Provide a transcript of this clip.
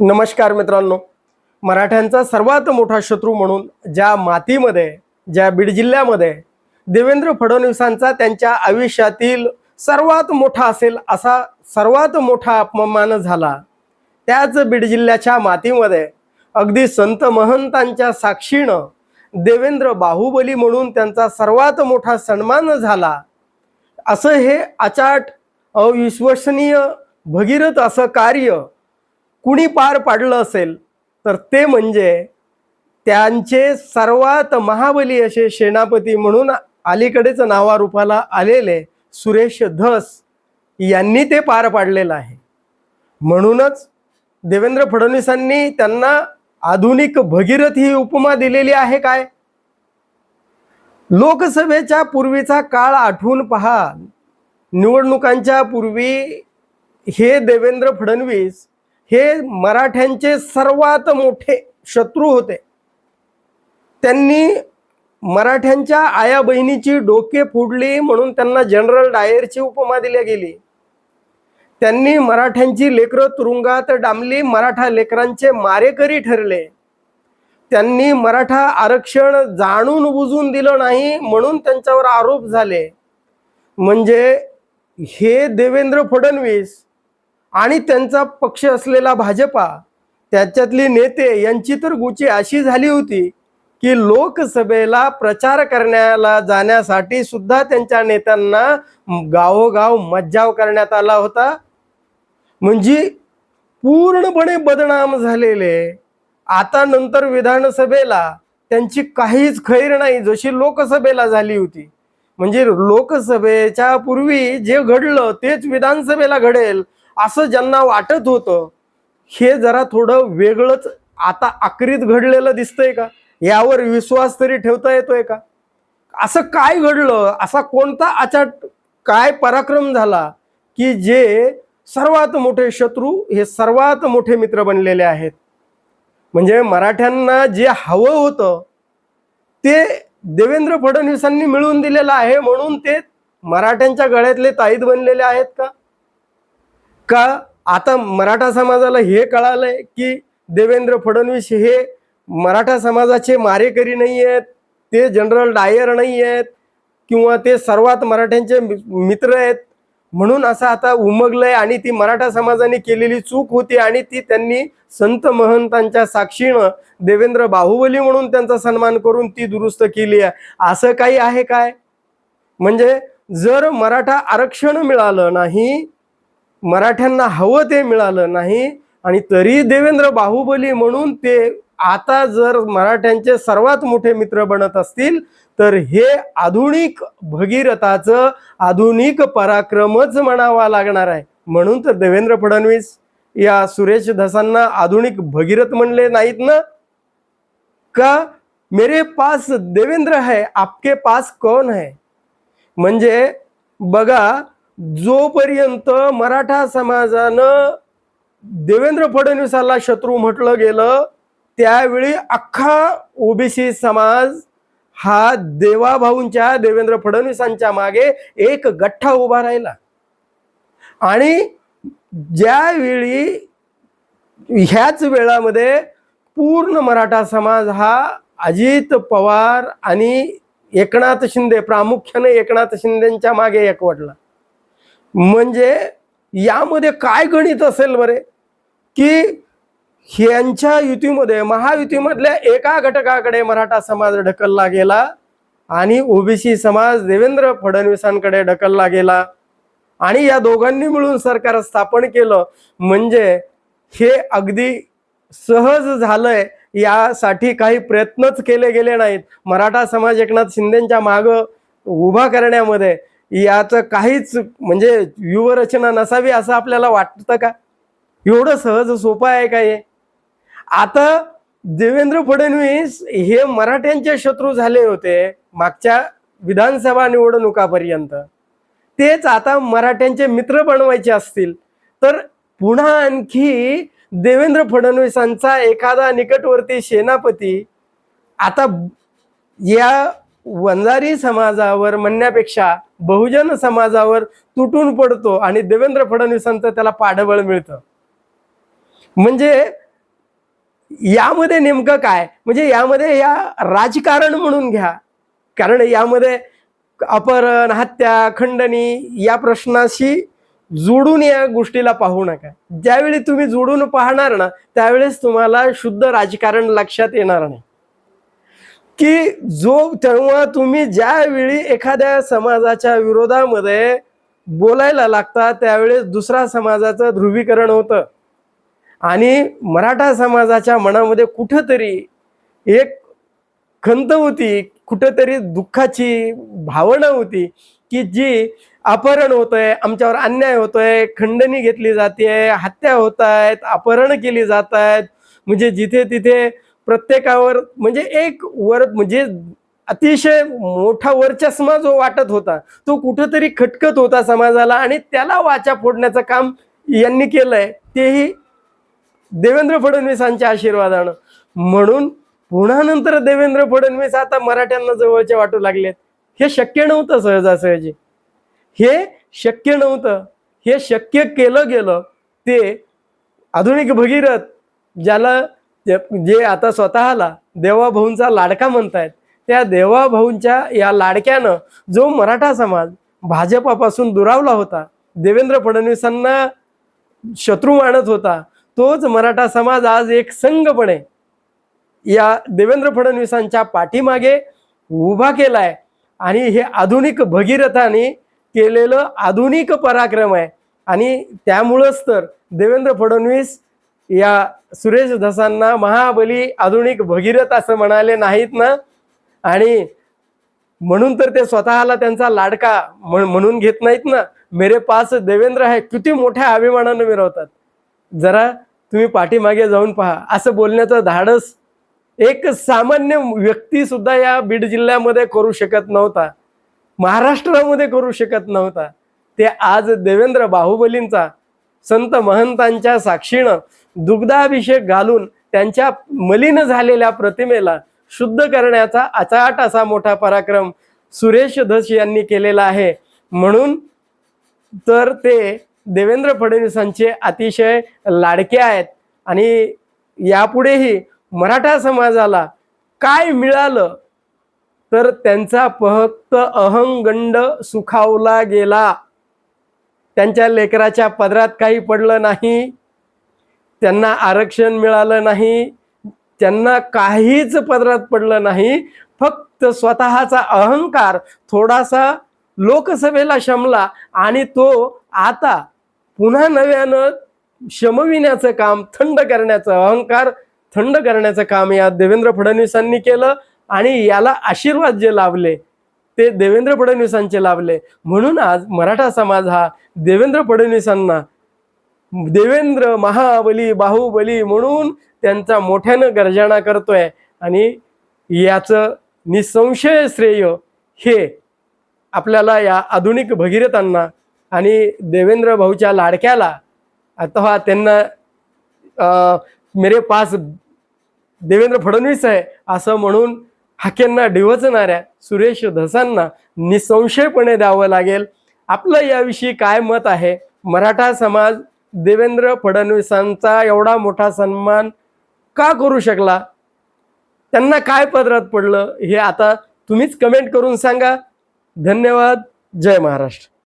नमस्कार मित्रांनो. मराठ्यांचा सर्वात मोठा शत्रू म्हणून ज्या मातीमध्ये ज्या बीड जिल्ह्यामध्ये देवेंद्र फडणवीसांचा त्यांच्या आयुष्यातील सर्वात मोठा असेल असा सर्वात मोठा अपमान झाला. त्याच बीड जिल्ह्याच्या मातीमध्ये अगदी संत महंतांच्या साक्षीनं देवेंद्र बाहुबली म्हणून त्यांचा सर्वात मोठा सन्मान झाला. असं हे अचाट अविश्वसनीय भगीरथ असं कार्य कुणी पार पाडलं असेल तर ते म्हणजे त्यांचे सर्वात महाबली असे सेनापती म्हणून अलीकडेच नावारूपाला आलेले सुरेश धस यांनी ते पार पाडलेलं आहे. म्हणूनच देवेंद्र फडणवीसांनी त्यांना आधुनिक भगीरथ ही उपमा दिलेली आहे काय? लोकसभेच्या पूर्वीचा काळ आठवून पहा. निवडणुकांच्या पूर्वी हे देवेंद्र फडणवीस हे मराठ्यांचे सर्वात मोठे शत्रू होते. त्यांनी मराठ्यांच्या आया बहिणीची डोके फोडली म्हणून त्यांना जनरल डायरची उपमा दिली गेली. त्यांनी मराठ्यांची लेकरं तुरुंगात डांबली मराठा लेकरांचे मारेकरी ठरले. त्यांनी मराठा आरक्षण जाणून बुजून दिलं नाही म्हणून त्यांच्यावर आरोप झाले. म्हणजे हे देवेंद्र फडणवीस आणि त्यांचा पक्ष असलेला भाजपा त्याच्यातली नेते यांची तर गुची अशी झाली होती की लोकसभेला प्रचार करण्याला जाण्यासाठी सुद्धा त्यांच्या नेत्यांना गावोगाव मज्जाव करण्यात आला होता. म्हणजे पूर्णपणे बदनाम झालेले. आता नंतर विधानसभेला त्यांची काहीच खैर नाही जशी लोकसभेला झाली होती. म्हणजे लोकसभेच्या पूर्वी जे घडलं तेच विधानसभेला घडेल असं ज्यांना वाटत होतं हे जरा थोडं वेगळंच आता आक्रीत घडलेलं दिसतंय का? यावर विश्वास तरी ठेवता येतोय का? असं काय घडलं? असा कोणता आचाट काय पराक्रम झाला की जे सर्वात मोठे शत्रू हे सर्वात मोठे मित्र बनलेले आहेत? म्हणजे मराठ्यांना जे हवं होतं ते देवेंद्र फडणवीसांनी मिळवून दिलेलं आहे म्हणून ते मराठ्यांच्या गळ्यातले ताईद बनलेले आहेत का? का आता मराठा समाजाला हे कळालंय की देवेंद्र फडणवीस हे मराठा समाजाचे मारेकरी नाही आहेत ते जनरल डायर नाही आहेत किंवा ते सर्वात मराठ्यांचे मि- मित्र आहेत. म्हणून असं आता उमगलंय आणि ती मराठा समाजाने केलेली चूक होती आणि ती त्यांनी संत महंतांच्या साक्षीनं देवेंद्र बाहुबली म्हणून त्यांचा सन्मान करून ती दुरुस्त केली आहे. असं काही आहे काय? म्हणजे जर मराठा आरक्षण मिळालं नाही मराठ्यांना हवं ते मिळालं नाही. आणि तरी देवेंद्र बाहुबली म्हणून ते आता जर मराठ्यांचे सर्वात मोठे मित्र बनत असतील तर हे आधुनिक भगीरथाचं आधुनिक पराक्रमच म्हणावा लागणार आहे. म्हणून तर देवेंद्र फडणवीस या सुरेश धसांना आधुनिक भगीरथ म्हणले नाहीत ना? का? मेरे पास देवेंद्र है आपके पास कौन है? म्हणजे बघा जोपर्यंत मराठा समाजानं देवेंद्र फडणवीसाला शत्रू म्हटलं गेलं त्यावेळी अख्खा ओबीसी समाज हा देवाभाऊंच्या देवेंद्र फडणवीसांच्या मागे एक गठ्ठा उभा राहिला. आणि ज्यावेळी ह्याच वेळामध्ये पूर्ण मराठा समाज हा अजित पवार आणि एकनाथ शिंदे प्रामुख्याने एकनाथ शिंदेच्या मागे एकवटला. म्हणजे यामध्ये काय गणित असेल बरे? की ह्यांच्या युतीमध्ये महायुतीमधल्या एका घटकाकडे मराठा समाज ढकलला गेला आणि ओबीसी समाज देवेंद्र फडणवीसांकडे ढकलला गेला. आणि या दोघांनी मिळून सरकार स्थापन केलं. म्हणजे हे अगदी सहज झालंय. यासाठी काही प्रयत्नच केले गेले नाहीत. मराठा समाज एकनाथ शिंदेच्या माग उभा करण्यामध्ये याचं काहीच म्हणजे व्यूहरचना नसावी असं आपल्याला वाटतं का? एवढं सहज सोपं आहे का हे? आता देवेंद्र फडणवीस हे मराठ्यांचे शत्रू झाले होते मागच्या विधानसभा निवडणुकापर्यंत. तेच आता मराठ्यांचे मित्र बनवायचे असतील. तर पुन्हा आणखी देवेंद्र फडणवीसांचा एखादा निकटवर्ती सेनापती आता या वंजारी समाजावर म्हणण्यापेक्षा बहुजन समाजावर तुटून पडतो आणि देवेंद्र फडणवीसांचं त्याला पाठबळ मिळतं. म्हणजे यामध्ये नेमकं काय? म्हणजे यामध्ये या राजकारण म्हणून घ्या. कारण यामध्ये अपहरण हत्या खंडणी या प्रश्नाशी जोडून या गोष्टीला पाहू नका. ज्यावेळी तुम्ही जोडून पाहणार ना त्यावेळेस तुम्हाला शुद्ध राजकारण लक्षात येणार नाही. की जो तेव्हा तुम्ही ज्यावेळी एखाद्या समाजाच्या विरोधामध्ये बोलायला लागता त्यावेळेस दुसरा समाजाचं ध्रुवीकरण होतं. आणि मराठा समाजाच्या मनामध्ये कुठंतरी एक खंत होती कुठंतरी दुःखाची भावना होती की जी अपहरण होतंय आमच्यावर अन्याय होतोय खंडणी घेतली जाते हत्या होत आहेत अपहरण केली जात आहेत. म्हणजे जिथे तिथे प्रत्येकावर म्हणजे एक वर म्हणजे अतिशय मोठा वर्चस्मा जो वाटत होता तो कुठंतरी खटकत होता समाजाला आणि त्याला वाचा फोडण्याचं काम यांनी केलंय. तेही देवेंद्र फडणवीसांच्या आशीर्वादानं. म्हणून पुन्हा नंतर देवेंद्र फडणवीस आता मराठ्यांना जवळचे वाटू लागलेत. हे शक्य नव्हतं सहजासहजी. हे शक्य नव्हतं. हे शक्य केलं गेलं ते आधुनिक भगीरथ ज्याला जे- जे आता स्वतःला देवाभाऊंचा लाडका म्हणतायत त्या देवाभाऊंच्या या लाडक्यानं जो मराठा समाज भाजपापासून दुरावला होता देवेंद्र फडणवीसांना शत्रू मानत होता तोच मराठा समाज आज एक संघपणे या देवेंद्र फडणवीसांच्या पाठीमागे उभा केलाय. आणि हे आधुनिक भगीरथाने केलेलं आधुनिक पराक्रम आहे. आणि त्यामुळंच तर देवेंद्र फडणवीस या सुरेश धसांना महाबली आधुनिक भगीरथ असं म्हणाले नाहीत ना? आणि म्हणून तर ते स्वतःला त्यांचा लाडका म्हणून घेत नाहीत ना? मेरे पास देवेंद्र आहे किती मोठ्या अभिमानानं मिरवतात. जरा तुम्ही पाठीमागे जाऊन पहा. असं बोलण्याचं धाडस एक सामान्य व्यक्ती सुद्धा या बीड जिल्ह्यामध्ये करू शकत नव्हता. महाराष्ट्रामध्ये करू शकत नव्हता. ते आज देवेंद्र बाहुबलींचा संत महंतांच्या साक्षीनं दुग्धाभिषेक घालून त्यांच्या मलिन झालेल्या प्रतिमेला शुद्ध करण्याचा अचाट असा मोठा पराक्रम सुरेश धस यांनी केलेला आहे. म्हणून तर ते देवेंद्र फडणवीसांचे अतिशय लाडके आहेत. आणि यापुढेही मराठा समाजाला काय मिळालं? तर त्यांचा फक्त अहंगंड सुखावला गेला. त्यांच्या लेकराच्या पदरात काही पडलं नाही. त्यांना आरक्षण मिळालं नाही त्यांना काहीच पदरात पडलं नाही फक्त स्वतःचा अहंकार थोडासा लोकसभेला शमला आणि तो आता पुन्हा नव्यानं शमविण्याचं काम थंड करण्याचं अहंकार थंड करण्याचं काम या देवेंद्र फडणवीसांनी केलं आणि याला आशीर्वाद जे लाभले ते देवेंद्र फडणवीसांचे लाभले. म्हणून आज मराठा समाज हा देवेंद्र फडणवीसांना देवेंद्र महाबली बाहुबली म्हणून त्यांचा मोठ्यानं गर्जना करतोय. आणि याचं निसंशय श्रेय हे आपल्याला या आधुनिक भगीरथांना आणि देवेंद्र भाऊच्या लाडक्याला अथवा त्यांना मेरे पास देवेंद्र फडणवीस आहे असं म्हणून हाकेंना डिवचणाऱ्या सुरेश धसांना निसंशयपणे द्यावं लागेल. आपलं याविषयी काय मत आहे? मराठा समाज देवेंद्र फडणवीसांचा एवढा मोठा सन्मान का करू शकला? त्यांना काय पदरात पडलं? हे आता तुम्हीच कमेंट करून सांगा. धन्यवाद. जय महाराष्ट्र.